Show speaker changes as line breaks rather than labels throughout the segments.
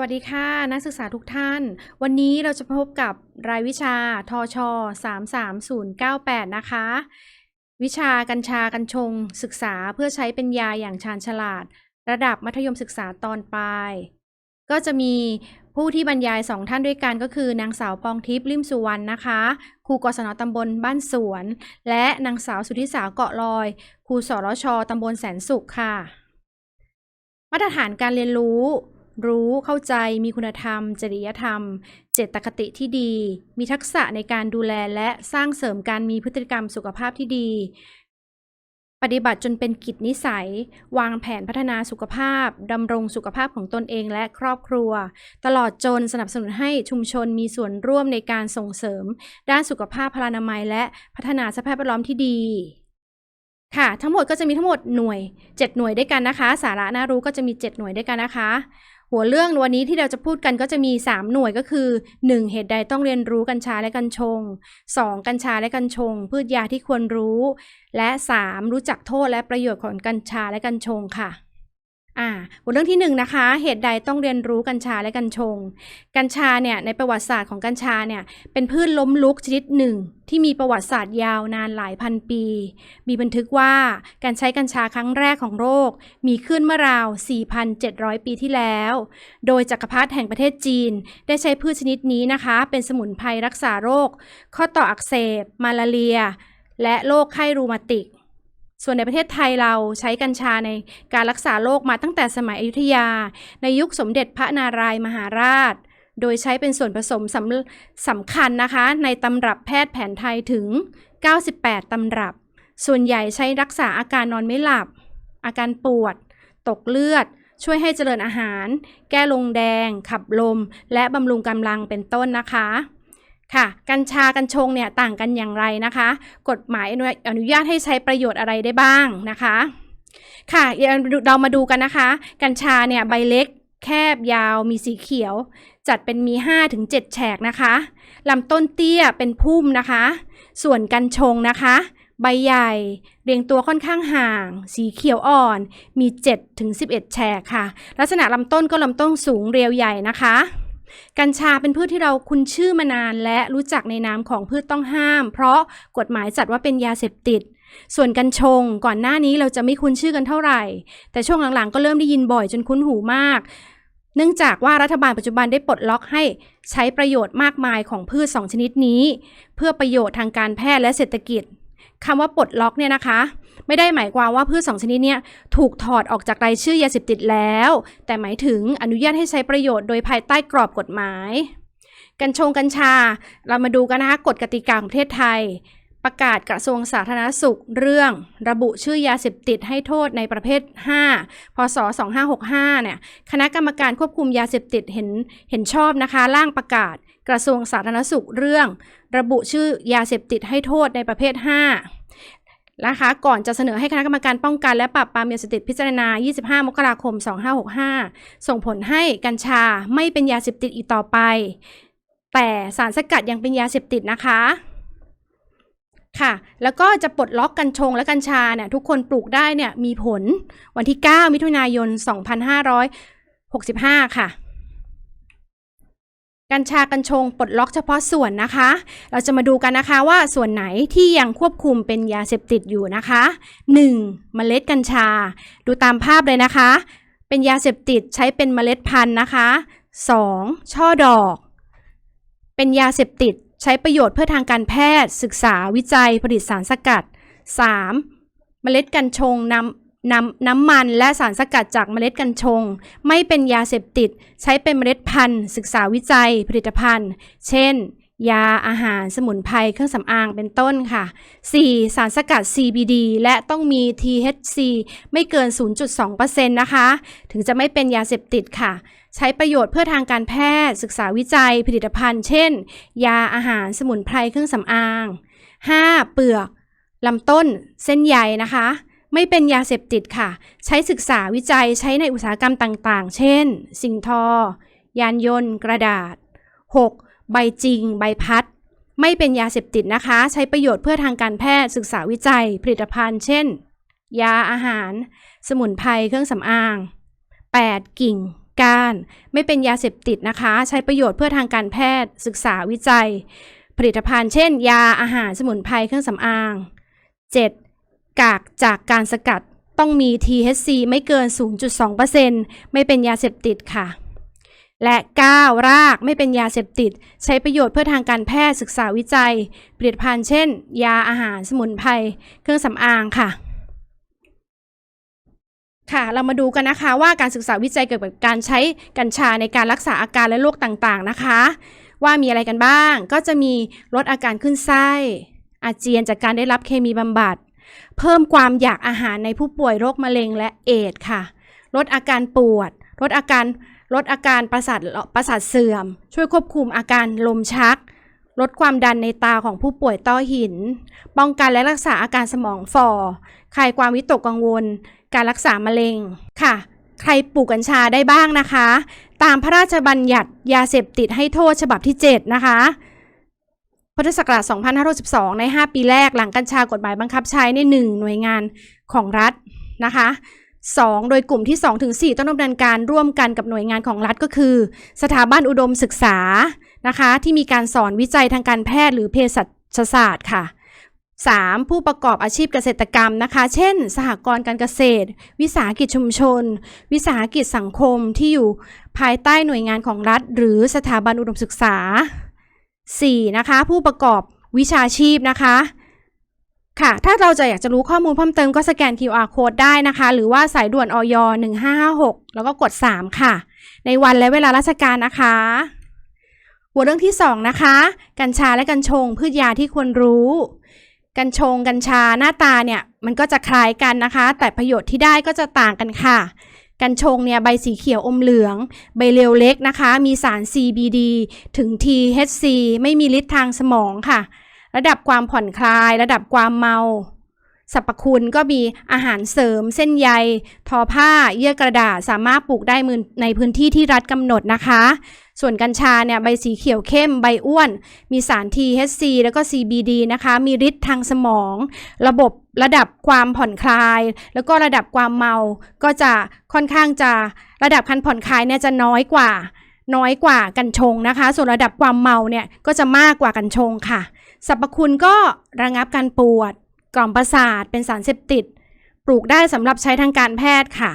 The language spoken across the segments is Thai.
วัสดีค่ะ นักศึกษาทุกท่าน วันนี้เราจะพบกับรายวิชาทช 33098 นะคะ วิชากัญชากัญชง ศึกษาเพื่อใช้เป็นยาอย่างชาญฉลาด ระดับมัธยมศึกษาตอนปลาย ก็จะมีผู้ที่บรรยายสองท่านด้วยกันก็คือนางสาวปองทิพย์ลิมสุวรรณนะคะครูกศนตำบลบ้านสวน และนางสาวสุธิสาเกาะลอยครูสรชตำบลแสนสุขค่ะ มาตรฐานการเรียนรู้ รู้เข้าใจมีคุณธรรม จริยธรรม เจตคติที่ดี มีทักษะในการดูแลและสร้างเสริมการมีพฤติกรรมสุขภาพที่ดี ปฏิบัติจนเป็นกิจนิสัย วางแผนพัฒนาสุขภาพดำรงสุขภาพของตนเองและครอบครัว ตลอดจนสนับสนุนให้ชุมชนมีส่วนร่วมในการส่งเสริม ด้านสุขภาพพลานามัย และพัฒนาสภาพแวดล้อมที่ดีค่ะทั้งหมดก็จะมีทั้งหมดหน่วย 7 หน่วยด้วยกันนะคะ สาระน่ารู้ก็จะมี 7 หน่วยด้วยกันนะคะ หัวเรื่องวันนี้ที่เราจะพูดกันก็จะมี 3 หน่วยก็คือ 1. เหตุใดต้องเรียนรู้กัญชาและกัญชง 2. กัญชาและกัญชง พืชยาที่ควรรู้ และ 3. รู้จักโทษและประโยชน์ของกัญชาและกัญชงค่ะ อ่าหัวเรื่องที่หนึ่งนะคะ เหตุใดต้องเรียนรู้กัญชาและกัญชง กัญชาเนี่ยในประวัติศาสตร์ของกัญชาเนี่ยเป็นพืชล้มลุกชนิดหนึ่ง ที่มีประวัติศาสตร์ยาวนานหลายพันปี มีบันทึกว่าการใช้กัญชาครั้งแรกของโลกมีขึ้นเมื่อราว 4,700 ปีที่แล้ว โดยจักรพรรดิแห่งประเทศจีน ได้ใช้พืชชนิดนี้นะคะ เป็นสมุนไพรรักษาโรค ข้อต่ออักเสบ มาลาเรีย และโรคไข้รูมาติก ส่วนในประเทศไทยเราใช้กัญชาในการรักษาโรคมาตั้งแต่สมัยอยุธยา ในยุคสมเด็จพระนารายณ์มหาราช โดยใช้เป็นส่วนผสมสำสำคัญนะคะ ในตำรับแพทย์แผนไทยถึง 98 ตำรับ ส่วนใหญ่ใช้รักษาอาการนอนไม่หลับ อาการปวด ตกเลือด ช่วยให้เจริญอาหาร แก้ลงแดง ขับลม และบำรุงกำลังเป็นต้นนะคะ ค่ะ กัญชากัญชงเนี่ยต่างกันอย่างไรนะคะ กฎหมายอนุญาตให้ใช้ประโยชน์อะไรได้บ้างนะคะ ค่ะเรามาดูกันนะคะ กัญชาเนี่ยใบเล็กแคบยาวมีสีเขียว จัดเป็นมี 5-7 แฉกนะคะลำต้นเตี้ยเป็นพุ่มนะคะ ส่วนกัญชงนะคะ ใบใหญ่เรียงตัวค่อนข้างห่าง สีเขียวอ่อนมี 7-11 แฉกค่ะ ลักษณะลำต้นก็ลำต้นสูงเรียวใหญ่นะคะ กัญชาเป็นพืชที่เราคุ้นชื่อมานาน และรู้จักในนามของพืชต้องห้าม เพราะกฎหมายจัดว่าเป็นยาเสพติด ส่วนกัญชงก่อนหน้านี้เราจะไม่คุ้นชื่อกันเท่าไหร่ แต่ช่วงหลังๆก็เริ่มได้ยินบ่อยจนคุ้นหูมาก เนื่องจากว่ารัฐบาลปัจจุบันได้ปลดล็อกให้ใช้ประโยชน์มากมายของพืช 2 ชนิดนี้ เพื่อประโยชน์ทางการแพทย์และเศรษฐกิจ คำว่าปลดล็อกเนี่ยนะคะ ไม่ได้หมายความว่าพืชสองชนิดเนี้ยถูกถอดออกจากรายชื่อยาเสพติดแล้ว แต่หมายถึงอนุญาตให้ใช้ประโยชน์โดยภายใต้กรอบกฎหมายกัญชงกัญชา เรามาดูกันนะคะกฎกติกาของประเทศไทย ประกาศกระทรวงสาธารณสุขเรื่องระบุชื่อยาเสพติดให้โทษในประเภท 5 พศ 2565 เนี่ย คณะกรรมการควบคุมยาเสพติดเห็นเห็นชอบนะคะร่างประกาศกระทรวงสาธารณสุขเรื่อง ระบุชื่อยาเสพติดให้โทษในประเภท 5 นะคะก่อนจะเสนอให้คณะกรรมการป้องกันและปราบปรามยาเสพติดพิจารณา 25 มกราคม 2565 ส่งผลให้กัญชาไม่เป็นยาเสพติดอีกต่อไป แต่สารสกัดยังเป็นยาเสพติดนะคะ ค่ะ แล้วก็จะปลดล็อกกัญชงและกัญชาเนี่ยทุกคนปลูกได้เนี่ยมีผลวันที่ 9 มิถุนายน 2565 ค่ะ กัญชากัญชงปลดล็อกเฉพาะส่วนนะคะ เราจะมาดูกันนะคะว่าส่วนไหนที่ยังควบคุมเป็นยาเสพติดอยู่นะคะ 1. เมล็ดกัญชา ดูตามภาพเลยนะคะ เป็นยาเสพติดใช้เป็นเมล็ดพันธุ์นะคะ 2. ช่อดอก เป็นยาเสพติด ใช้ประโยชน์เพื่อทางการแพทย์ ศึกษาวิจัยผลิตสารสกัด 3. เมล็ดกัญชงนำน้ำน้ำมันและสารสกัดจากเมล็ดกัญชง ไม่เป็นยาเสพติด ใช้เป็นเมล็ดพันธุ์ ศึกษาวิจัยผลิตภัณฑ์ เช่น ยาอาหารสมุนไพรเครื่องสำอางเป็นต้นค่ะ 4. สารสกัด CBD และต้องมี THC ไม่เกิน 0.2%นะคะ ถึงจะไม่เป็นยาเสพติดค่ะ ใช้ประโยชน์เพื่อทางการแพทย์ ศึกษาวิจัยผลิตภัณฑ์ เช่น ยาอาหารสมุนไพรเครื่องสำอาง 5. เปลือกลำต้นเส้นใยนะคะ ไม่เป็นยาเสพติดค่ะ ใช้ศึกษาวิจัยใช้ในอุตสาหกรรมต่างๆ เช่น สิ่งทอ ยานยนต์ กระดาษ 6. ใบจริง ใบพัด ไม่เป็นยาเสพติดนะคะ ใช้ประโยชน์เพื่อทางการแพทย์ศึกษาวิจัย ผลิตภัณฑ์ เช่น ยาอาหาร สมุนไพรเครื่องสำอาง 8. กิ่งก้านไม่เป็นยาเสพติดนะคะ ใช้ประโยชน์เพื่อทางการแพทย์ ศึกษาวิจัย ผลิตภัณฑ์ เช่น ยาอาหารสมุนไพรเครื่องสำอาง 7. กากจากการสกัดต้องมี THC ไม่เกิน 0.2%ไม่เป็นยาเสพติดค่ะ และ 9. รากไม่เป็นยาเสพติด ใช้ประโยชน์เพื่อทางการแพทย์ศึกษาวิจัย ผลิตภัณฑ์เช่น ยาอาหารสมุนไพรเครื่องสำอางค่ะค่ะ เรามาดูกันนะคะว่าการศึกษาวิจัยเกี่ยวกับการใช้กัญชาในการรักษาอาการและโรคต่างๆนะคะ ว่ามีอะไรกันบ้าง ก็จะมีลดอาการขึ้นไส้ อาเจียนจากการได้รับเคมีบำบัด เพิ่มความอยากอาหารในผู้ป่วยโรคมะเร็งและเอดค่ะ ลดอาการปวด ลดอาการ ลดอาการประสาทประสาทเสื่อม ช่วยควบคุมอาการลมชัก ลดความดันในตาของผู้ป่วยต้อหิน ป้องกันและรักษาอาการสมองฝ่อคลายความวิตกกังวล การรักษามะเร็งค่ะ ใครปลูกกัญชาได้บ้างนะคะ ตามพระราชบัญญัติยาเสพติดให้โทษฉบับที่ 7 นะคะพุทธศักราช2512ใน 5 ปีแรกหลังกัญชากฎหมายบังคับใช้ใน 1 หน่วยงานของรัฐนะคะ 2. โดยกลุ่มที่2ถึง4ต้องดำเนินการร่วมกันกับหน่วยงานของรัฐก็คือ สถาบันอุดมศึกษานะคะที่มีการสอนวิจัยทางการแพทย์หรือเภสัชศาสตร์ค่ะ 3. ผู้ประกอบอาชีพเกษตรกรรมนะคะ เช่น สหกรณ์การเกษตร วิสาหกิจชุมชน วิสาหกิจสังคมที่อยู่ภายใต้หน่วยงานของรัฐ หรือสถาบันอุดมศึกษา 4. นะคะผู้ประกอบวิชาชีพนะคะ ค่ะ ถ้าเราจะอยากจะรู้ข้อมูลเพิ่มเติมก็สแกน QR code ได้นะคะ หรือว่าสายด่วนออย 1556 แล้วก็กด 3 ค่ะ ในวันและเวลาราชการนะคะ หัวเรื่องที่ 2 นะคะ กัญชาและกัญชง พืชยาที่ควรรู้ กัญชง กัญชาหน้าตาเนี่ย มันก็จะคล้ายกันนะคะ แต่ประโยชน์ที่ได้ก็จะต่างกันค่ะกัญชงเนี่ยใบสีเขียวอมเหลือง ใบเรียวเล็กนะคะ มีสาร CBD ถึง THC ไม่มีฤทธิ์ทางสมองค่ะ ระดับความผ่อนคลาย ระดับความเมาสรรพคุณก็มีอาหารเสริม เส้นใย ทอผ้า เยื่อกระดาษสามารถปลูกได้มือในพื้นที่ที่รัฐกำหนดนะคะ ส่วนกัญชาเนี่ยใบสีเขียวเข้มใบอ้วน มีสาร THC แล้วก็ CBD นะคะ มีฤทธิ์ทางสมอง ระบบระดับความผ่อนคลาย แล้วก็ระดับความเมา ก็จะค่อนข้างจะระดับคันผ่อนคลายเนี่ยจะน้อยกว่า น้อยกว่ากัญชงนะคะ ส่วนระดับความเมาเนี่ยก็จะมากกว่ากัญชงค่ะ สรรพคุณก็ระงับการปวด กล่อมประสาทเป็นสารเสพติด ปลูกได้สำหรับใช้ทางการแพทย์ค่ะ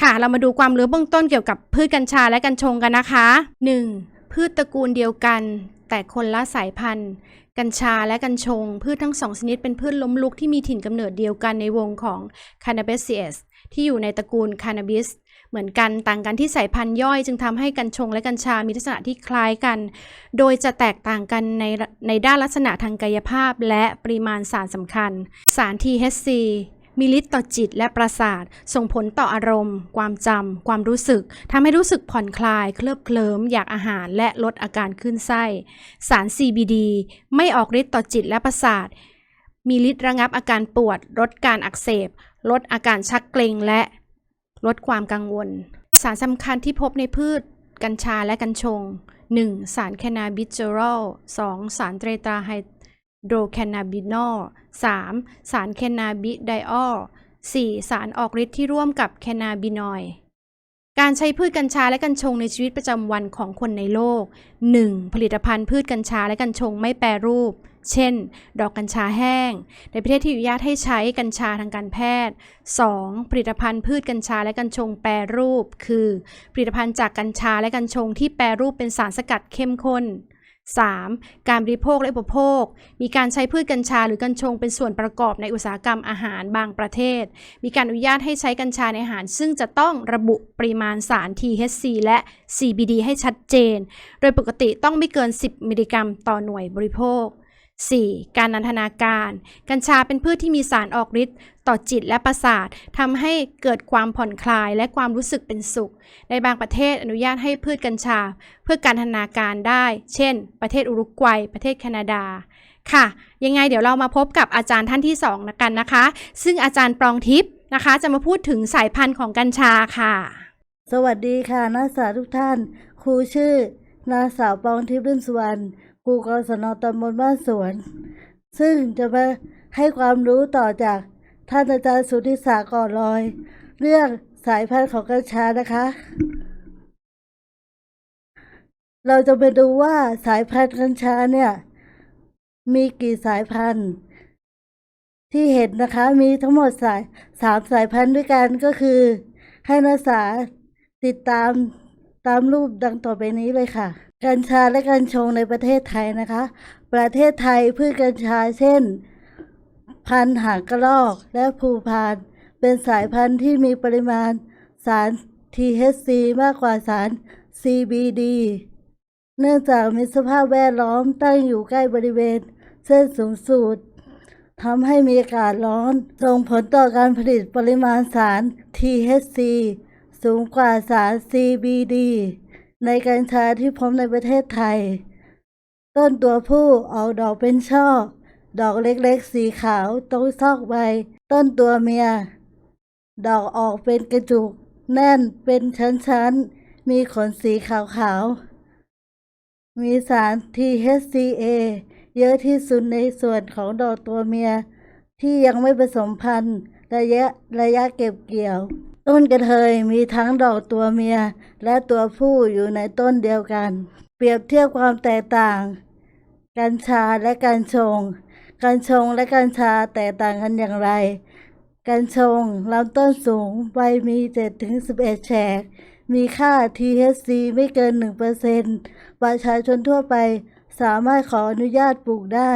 ค่ะ เรามาดูความรู้เบื้องต้นเกี่ยวกับพืชกัญชาและกัญชงกันนะคะ 1. พืชตระกูลเดียวกัน แต่คนละสายพันธุ์ กัญชาและกัญชง พืชทั้งสองชนิดเป็นพืชล้มลุกที่มีถิ่นกำเนิดเดียวกันในวงของ Cannabaceae ที่อยู่ในตระกูล Cannabis เหมือนกันต่างกันที่สายพันธุ์ย่อย จึงทำให้กัญชงและกัญชามีลักษณะที่คล้ายกัน โดยจะแตกต่างกันในในด้านลักษณะทางกายภาพ และปริมาณสารสำคัญ สาร THC มีฤทธิ์ต่อจิตและประสาท ส่งผลต่ออารมณ์ ความจำ ความรู้สึก ทำให้รู้สึกผ่อนคลาย เคลิบเคลิ้ม อยากอาหาร และลดอาการขึ้นไส้ สาร CBD ไม่ออกฤทธิ์ต่อจิตและประสาท มีฤทธิ์ระงับอาการปวด ลดการอักเสบ ลดอาการชักเกร็งและ ลดความกังวล สารสำคัญที่พบในพืช กัญชาและกัญชง 1. สารแคนาบิจอรอล 2. สารเตรตราไฮโดรแคนาบินอล 3. สารแคนาบิไดออล 4. สารออกฤทธิ์ที่ร่วมกับแคนาบินอยการใช้พืชกัญชาและกัญชงในชีวิตประจำวันของคนในโลก 1. ผลิตภัณฑ์พืชกัญชาและกัญชงไม่แปรรูป เช่น ดอกกัญชาแห้ง ในประเทศที่อนุญาตให้ใช้กัญชาทางการแพทย์ 2. ผลิตภัณฑ์พืชกัญชาและกัญชงแปรรูป คือ ผลิตภัณฑ์จากกัญชาและกัญชงที่แปรรูปเป็นสารสกัดเข้มข้น 3. การบริโภคและอุปโภค มีการใช้พืชกัญชาหรือกัญชงเป็นส่วนประกอบในอุตสาหกรรมอาหารบางประเทศ มีการอนุญาตให้ใช้กัญชาในอาหาร ซึ่งจะต้องระบุปริมาณสาร THC และ CBD ให้ชัดเจน โดยปกติต้องไม่เกิน 10 มิลลิกรัมต่อหน่วยบริโภค 4. การนันทนาการ กัญชาเป็นพืชที่มีสารออกฤทธิ์ต่อจิตและประสาททำให้เกิดความผ่อนคลายและความรู้สึกเป็นสุข ในบางประเทศอนุญาตให้พืชกัญชา เพื่อการนันทนาการได้ เช่น ประเทศอุรุกวัย ประเทศแคนาดา ค่ะ ยังไงเดี๋ยวเรามาพบกับอาจารย์ท่านที่2นะกันนะคะ ซึ่งอาจารย์ปรองทิพย์นะคะ จะมาพูดถึงสายพันธุ์ของกัญชาค่ะ
สวัสดีค่ะนักศึกษาทุกท่าน ครูชื่อ นาสาวปองทิพย์รื่นสุวรรณ ครูกศนตำบลบ้านสวน ซึ่งจะมาให้ความรู้ต่อจากท่านอาจารย์สุทธิสาก่อลอย เรื่องสายพันธุ์ของกัญชานะคะ เราจะไปดูว่าสายพันธุ์กัญชาเนี่ย มีกี่สายพันธุ์ ที่เห็นนะคะมีทั้งหมดสายสามสายพันธุ์ด้วยกันก็คือ ให้นักศึกษาติดตามตามรูปดังต่อไปนี้เลยค่ะ กัญชาและกัญชงในประเทศไทยนะคะ ประเทศไทยพืชกัญชาเช่น พันธุ์หางกระรอกและภูพาน เป็นสายพันธุ์ที่มีปริมาณสาร THC มากกว่าสาร CBD เนื่องจากมีสภาพแวดล้อมตั้งอยู่ใกล้บริเวณ เส้นสูงสุดทำให้มีอากาศร้อน ส่งผลต่อการผลิตปริมาณสาร THC สูงกว่าสาร CBD ในกัญชาที่พบในประเทศไทย ต้นตัวผู้ออกดอกเป็นช่อ ดอกเล็กๆ สีขาวตรงซอกใบ ต้นตัวเมีย ดอกออกเป็นกระจุก แน่นเป็นชั้นๆ มีขนสีขาวๆ มีสาร THCA เยอะที่สุดในส่วนของดอกตัวเมีย ที่ยังไม่ผสมพันธุ์ระยะระยะเก็บเกี่ยว ต้นกระเทยมีทั้งดอกตัวเมีย และตัวผู้อยู่ในต้นเดียวกัน เปรียบเทียบความแตกต่าง กัญชาและกัญชง กัญชงและกัญชาแตกต่างกันอย่างไร กัญชงลำต้นสูงใบมี7ถึง11 แฉก มีค่า THC ไม่เกิน 1%ประชาชนทั่วไปสามารถขออนุญาตปลูกได้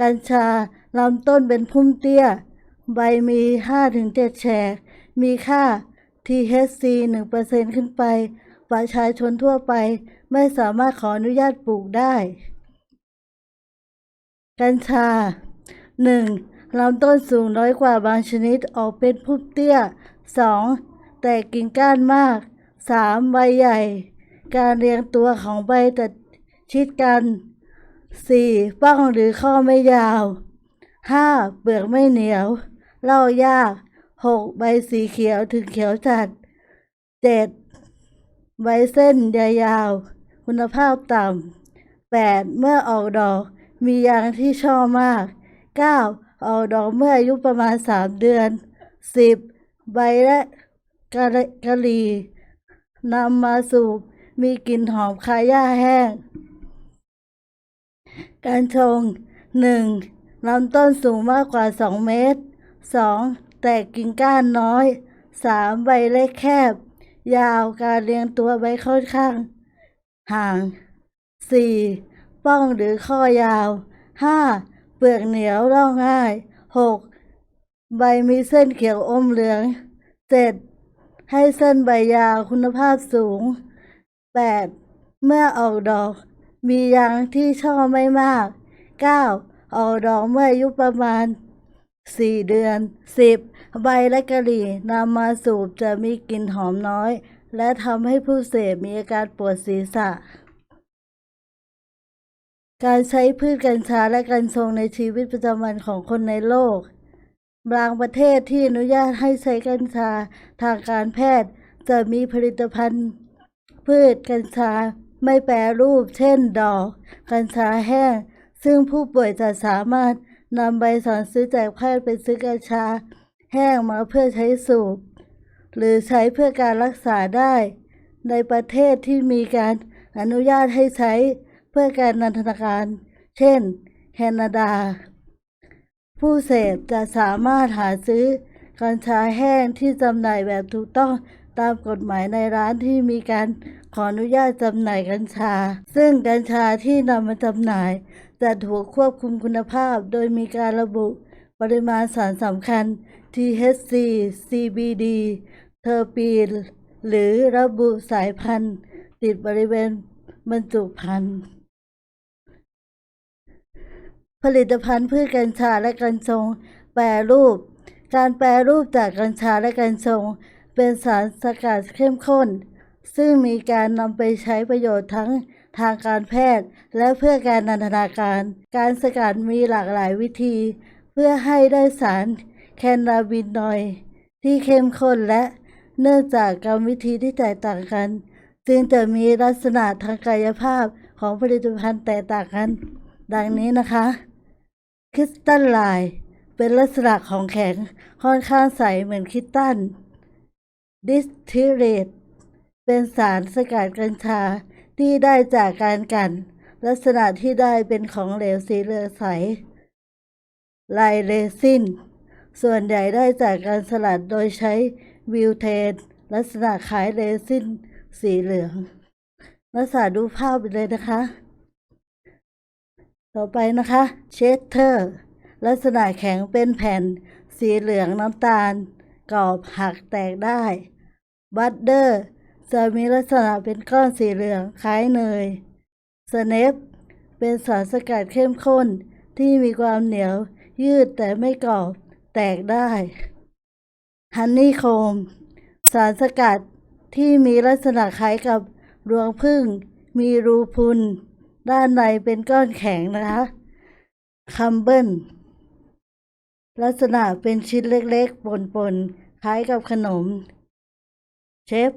กัญชาลำต้นเป็นพุ่มเตี้ย ใบมี5ถึง7แฉก มีค่า THC 1%ขึ้นไป ประชาชนทั่วไปไม่สามารถขออนุญาตปลูกได้ กัญชา 1. ลำต้นสูงน้อยกว่าบางชนิดออกเป็นพุ่มเตี้ย 2. แตกกิ่งก้านมาก 3. ใบใหญ่ การเรียงตัวของใบแตัดชิดกัน 4. ป้องหรือข้อไม่ยาว 5. เปลือกไม่เหนียว เล่ายาก 6. ใบสีเขียวถึงเขียวจัด 7. ใบเส้นยาวๆคุณภาพต่ำ 8. เมื่อออกดอก มียางที่ชอบมาก 9. ออกดอกเมื่ออายุประมาณ3เดือน 10. ใบและกะระกะหรี่นำมาสูบมีกลิ่นหอมคล้ายหญ้าแห้ง การชง 1. ลำต้นสูงมากกว่า2เมตร 2. แตกกิ่งก้านน้อย 3. ใบเล็กแคบ ยาวการเรียงตัวใบค่อนข้าง ห่าง 4. ป้องหรือข้อยาว 5. เปลือกเหนียวร่องง่าย 6. ใบมีเส้นเขียวอมเหลือง 7. ให้เส้นใบยาวคุณภาพสูง 8. เมื่อออกดอก มียางที่ช่อไม่มาก 9. ออกดอกเมื่ออายุประมาณ 4 เดือน 10. ใบและกะหรี่นำมาสูบจะมีกลิ่นหอมน้อย และทำให้ผู้เสพมีอาการปวดศีรษะ การใช้พืชกัญชาและกัญชงในชีวิตประจำวันของคนในโลก บางประเทศที่อนุญาตให้ใช้กัญชาทางการแพทย์ จะมีผลิตภัณฑ์ พืชกัญชาไม่แปรรูป เช่น ดอก กัญชาแห้ง ซึ่งผู้ป่วยจะสามารถนำใบสั่งซื้อจากแพทย์ไปซื้อกัญชา แห้งมาเพื่อใช้สูบ หรือใช้เพื่อการรักษาได้ ในประเทศที่มีการอนุญาตให้ใช้เพื่อการนันทนาการ เช่น แคนาดา ผู้เสพจะสามารถหาซื้อกัญชาแห้งที่จำหน่ายแบบถูกต้องตามกฎหมายในร้านที่มีการขออนุญาตจำหน่ายกัญชา ซึ่งกัญชาที่นำมาจำหน่าย จะถูกควบคุมคุณภาพ โดยมีการระบุปริมาณสารสำคัญ THC CBD เทอร์ปีนหรือระบุสายพันธุ์ ติดบริเวณบรรจุภัณฑ์ ผลิตภัณฑ์พืชกัญชาและกัญชง แปรรูป การแปรรูปจากกัญชาและกัญชง เป็นสารสกัดเข้มข้น ซึ่งมีการนำไปใช้ประโยชน์ทั้งทางการแพทย์และเพื่อการนันทนาการ การสกัดมีหลากหลายวิธี เพื่อให้ได้สาร แคนนาบินอยด์ที่เข้มข้นและเนื่องจากกรรมวิธีที่แตกต่างกัน จึงจะมีลักษณะทางกายภาพของผลิตภัณฑ์แตกต่างกัน ดังนี้นะคะ คริสตัลไลน์เป็นลักษณะของแข็งค่อนข้างใสเหมือนคริสตัลดิสทิเรตเป็นสารสกัดกัญชาที่ได้จากการกลัน ลักษณะที่ได้เป็นของเหลวสีเหลืองใสไลเรซิน ส่วนใหญ่ได้จากการสลัดโดยใช้วิวเทน ลักษณะคล้ายเรซินสีเหลืองลักษณะดูภาพไปเลยนะคะ ต่อไปนะคะ เชสเตอร์ ลักษณะแข็งเป็นแผ่น สีเหลืองน้ำตาลกรอบหักแตกได้ บัตเดอร์จะมีลักษณะเป็นก้อนสีเหลืองคล้ายเนยสเนปเป็นสารสกัดเข้มข้นที่มีความเหนียวยืดแต่ไม่กรอบ แตกได้ ฮันนี่โคม สารสกัดที่มีลักษณะคล้ายกับรวงผึ้งมีรูพุน ด้านในเป็นก้อนแข็งนะคะคัมเบิลลักษณะเป็นชิ้นเล็กๆปนๆ คล้ายกับขนม เชฟ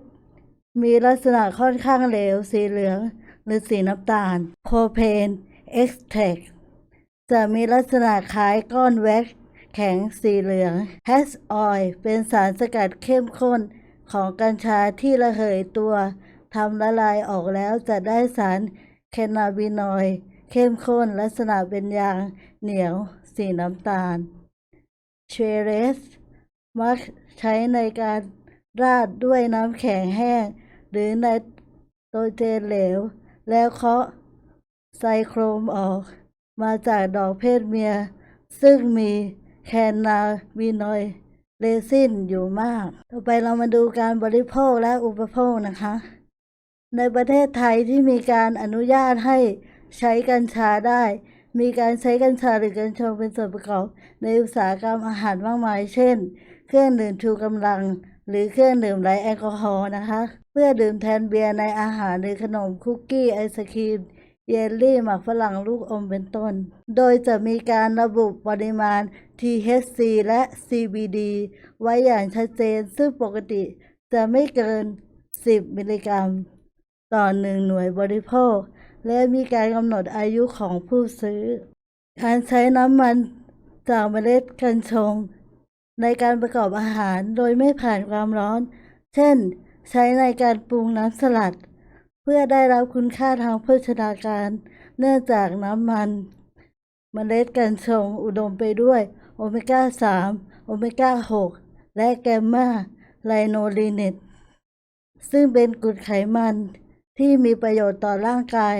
มีลักษณะค่อนข้างเหลว สีเหลือง หรือสีน้ำตาล โคเพน เอ็กซ์แทกจะมีลักษณะคล้ายก้อนแว็กซ์ แข็งสีเหลืองแฮสออยเป็นสารสกัดเข้มข้นของกัญชาที่ระเหยตัวทำละลายออกแล้วจะได้สารแคนาบินอยเข้มข้นลักษณะเป็นยางเหนียวสีน้ำตาล เชเรส มักใช้ในการราดด้วยน้ำแข็งแห้ง หรือในโตรเจนเหลว แล้วเคาะไซโครมออก มาจากดอกเพศเมีย ซึ่งมี แคนนาบินอยด์เรซินอยู่มาก ต่อไปเรามาดูการบริโภคและอุปโภคนะคะ ในประเทศไทยที่มีการอนุญาตให้ใช้กัญชาได้ มีการใช้กัญชาหรือกัญชงเป็นส่วนประกอบ ในอุตสาหกรรมอาหารมากมาย เช่น เครื่องดื่มชูกำลัง หรือเครื่องดื่มไร้แอลกอฮอล์นะคะ เพื่อดื่มแทนเบียร์ในอาหารหรือขนมคุกกี้ไอศครีม เยลลี่หมักฝรั่งลูกอมเป็นต้น โดยจะมีการระบุปริมาณ THC และ CBD ไว้อย่างชัดเจนซึ่งปกติจะไม่เกิน 10 มิลลิกรัม ต่อหนึ่งหน่วยบริโภค และมีการกำหนดอายุของผู้ซื้อ การใช้น้ำมันจากเมล็ดกัญชง ในการประกอบอาหารโดยไม่ผ่านความร้อน เช่น ใช้ในการปรุงน้ำสลัด เพื่อได้รับคุณค่าทางโภชนาการ เนื่องจากน้ำมันเมล็ดกัญชงอุดมไปด้วยโอเมก้า 3 โอเมก้า 6 และแกมมาไลโนลีเนตซึ่งเป็นกรดไขมันที่มีประโยชน์ต่อร่างกาย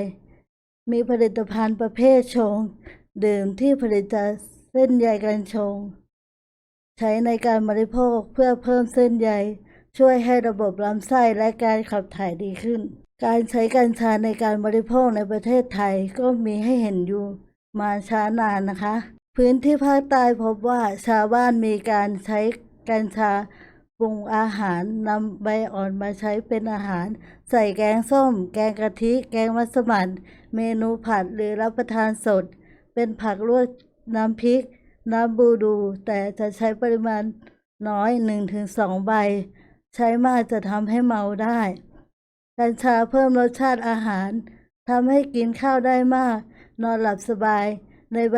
มีผลิตภัณฑ์ประเภทชง ดื่มที่ผลิตจากเส้นใยกัญชง ใช้ในการบริโภคเพื่อเพิ่มเส้นใย ช่วยให้ระบบลำไส้และการขับถ่ายดีขึ้น การใช้กัญชาในการบริโภคในประเทศไทยก็มีให้เห็นอยู่มาช้านานนะคะ พื้นที่ภาคใต้พบว่าชาวบ้านมีการใช้กัญชาปรุงอาหารนำใบอ่อนมาใช้เป็นอาหาร ใส่แกงส้ม แกงกะทิ แกงมัสมั่นเมนูผัดหรือรับประทานสด เป็นผักลวกน้ำพริก น้ำบูดู แต่จะใช้ปริมาณน้อย 1-2 ใบ ใช้มากจะทำให้เมาได้ กัญชาเพิ่มรสชาติอาหารทำให้กินข้าวได้มาก นอนหลับสบาย ในใบ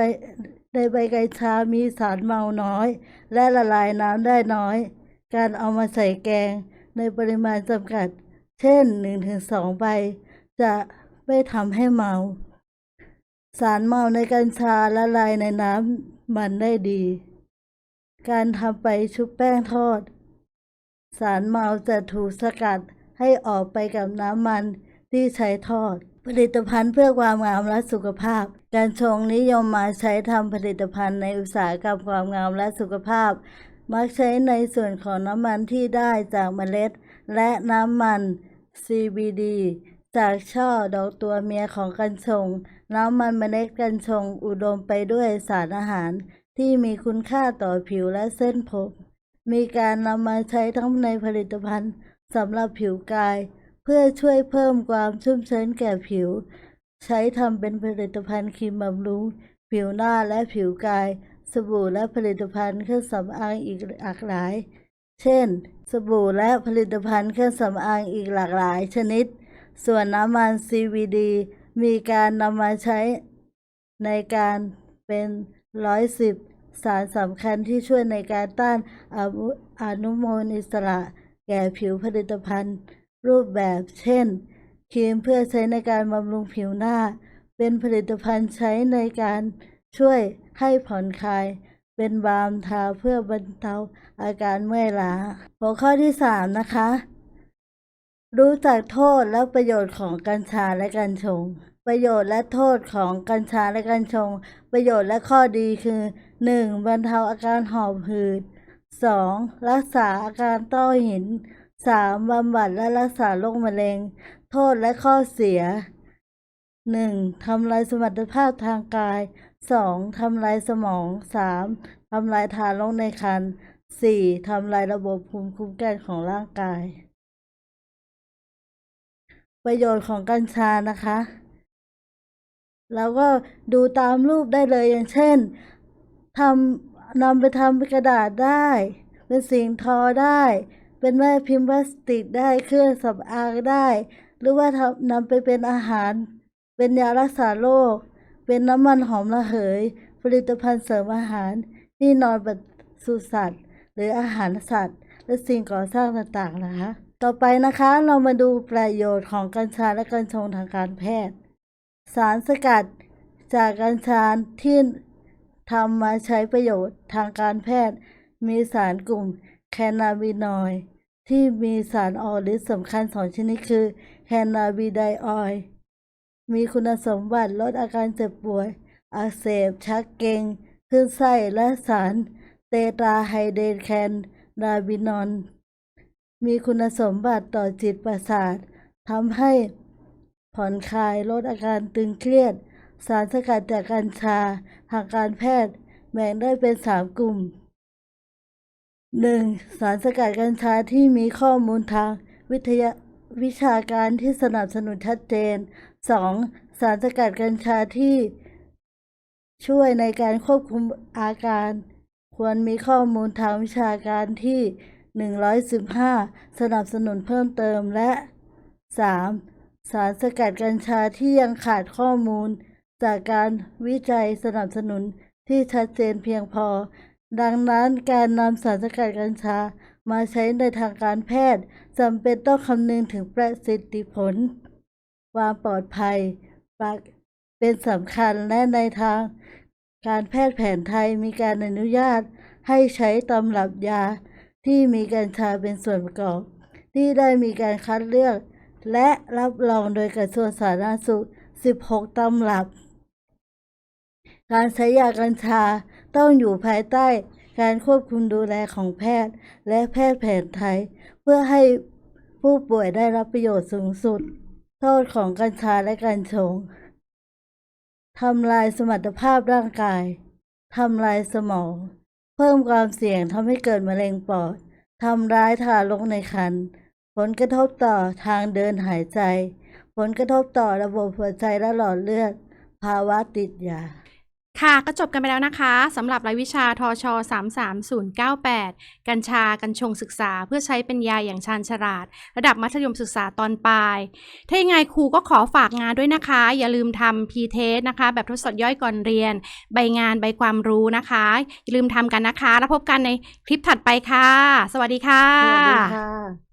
ในใบกัญชามีสารเมาน้อย และละลายน้ำได้น้อย การเอามาใส่แกงในปริมาณจำกัด เช่น 1-2 ใบ จะไม่ทำให้เมา สารเมาในกัญชาละลายในน้ำมันได้ดี การทำไปชุบแป้งทอด สารเมาจะถูกสกัด ให้ออกไปกับน้ำมันที่ใช้ทอด ผลิตภัณฑ์เพื่อความงามและสุขภาพ การชงนิยมมาใช้ทำผลิตภัณฑ์ในอุตสาหกรรมความงามและสุขภาพ มักใช้ในส่วนของน้ำมันที่ได้จากเมล็ด และน้ำมัน CBD จากช่อดอกตัวเมียของกัญชง น้ำมันเมล็ดกัญชงอุดมไปด้วยสารอาหาร ที่มีคุณค่าต่อผิวและเส้นผม มีการนำมาใช้ทั้งในผลิตภัณฑ์ สำหรับผิวกาย เพื่อช่วยเพิ่มความชุ่มชื้นแก่ผิว ใช้ทำเป็นผลิตภัณฑ์ครีมบำรุง ผิวหน้าและผิวกาย สบู่และผลิตภัณฑ์เครื่องสำอางอีกหลากหลาย เช่น สบู่และผลิตภัณฑ์เครื่องสำอางอีกหลากหลายชนิด ส่วนน้ำมัน CBD มีการนำมาใช้ในการเป็นร้อยสิบสารสำคัญที่ช่วยในการต้านอนุมูลอิสระ แก่ผิวผลิตภัณฑ์ รูปแบบ เช่น ครีมเพื่อใช้ในการบำรุงผิวหน้า เป็นผลิตภัณฑ์ใช้ในการช่วยให้ผ่อนคลาย เป็นบาล์มทาเพื่อบรรเทาอาการเมื่อยล้า หัวข้อที่สามนะคะ รู้จักโทษและประโยชน์ของกัญชาและกัญชง ประโยชน์และโทษของกัญชาและกัญชง ประโยชน์และข้อดีคือ 1. บรรเทาอาการหอบหืด 2. รักษาอาการต้อหิน 3. บำบัดและรักษาโรคมะเร็ง โทษและข้อเสีย 1. ทำลายสมรรถภาพทางกาย 2. ทำลายสมอง 3. ทำลายทารกในครรภ์ 4. ทำลายระบบภูมิคุ้มกันของร่างกาย ประโยชน์ของกัญชานะคะ แล้วก็ดูตามรูปได้เลยอย่างเช่นทำ นำไปทำเป็นกระดาษได้ เป็นสิ่งทอได้ เป็นแม่พิมพ์พลาสติกได้เครื่องสำอางได้ หรือว่าทำนำไปเป็นอาหาร เป็นยารักษาโรคเป็นน้ำมันหอมระเหย ผลิตภัณฑ์เสริมอาหารที่นอนบรรสุสัตว์ หรืออาหารสัตว์ และสิ่งก่อสร้างต่างๆนะคะ ต่อไปนะคะเรามาดูประโยชน์ของกัญชาและกัญชงทางการแพทย์ สารสกัดจากกัญชาที่ ทำมาใช้ประโยชน์ทางการแพทย์ มีสารกลุ่มแคนาบินอยด์ที่มีสารออกฤทธิ์สำคัญสองชนิดคือแคนาบิไดออยมีคุณสมบัติลดอาการเจ็บป่วย อักเสบ ชักเกร็งคลื่นไส้และสารเตตราไฮเดรแคนนาบินอน มีคุณสมบัติต่อจิตประสาททำให้ผ่อนคลายลดอาการตึงเครียด สารสกัดจากกัญชาทางการแพทย์แบ่งได้เป็นสามกลุ่ม 1. สารสกัดกัญชาที่มีข้อมูลทางวิทยาวิชาการที่สนับสนุนชัดเจน 2. สารสกัดกัญชาที่ช่วยในการควบคุมอาการ ควรมีข้อมูลทางวิชาการที่ 115 สนับสนุนเพิ่มเติมและ 3. สารสกัดกัญชาที่ยังขาดข้อมูล จากการวิจัยสนับสนุนที่ชัดเจนเพียงพอ ดังนั้นการนำสารสกัดกัญชามาใช้ในทางการแพทย์จำเป็นต้องคำนึงถึงประสิทธิผล ความปลอดภัยเป็นสำคัญและในทาง การแพทย์แผนไทยมีการอนุญาตให้ใช้ตำรับยาที่มีกัญชาเป็นส่วนประกอบ ที่ได้มีการคัดเลือก และรับรองโดยกระทรวงสาธารณสุข 16 ตำรับ การใช้ยากัญชาต้องอยู่ภายใต้การควบคุมดูแลของแพทย์ และแพทย์แผนไทย เพื่อให้ผู้ป่วยได้รับประโยชน์สูงสุด โทษของกัญชาและกัญชงทำลายสมรรถภาพร่างกายทำลายสมอง เพิ่มความเสี่ยงทำให้เกิดมะเร็งปอดทำร้ายทารกในครรภ์ผลกระทบต่อทางเดินหายใจ ผลกระทบต่อระบบหัวใจและหลอดเลือด ภาวะติดยา
ค่ะก็จบกันไปแล้วนะคะสำหรับรายวิชาทช 33098 กัญชากัญชงศึกษาเพื่อใช้เป็นยาอย่างชาญฉลาด ระดับมัธยมศึกษาตอนปลาย ถ้ายังไงครูก็ขอฝากงานด้วยนะคะ อย่าลืมทำ P-test นะคะ แบบทดสอบย่อยก่อนเรียน ใบงานใบความรู้นะคะ อย่าลืมทำกันนะคะ แล้วพบกันในคลิปถัดไปค่ะ สวัสดีค่ะ
สวัสดีค่ะ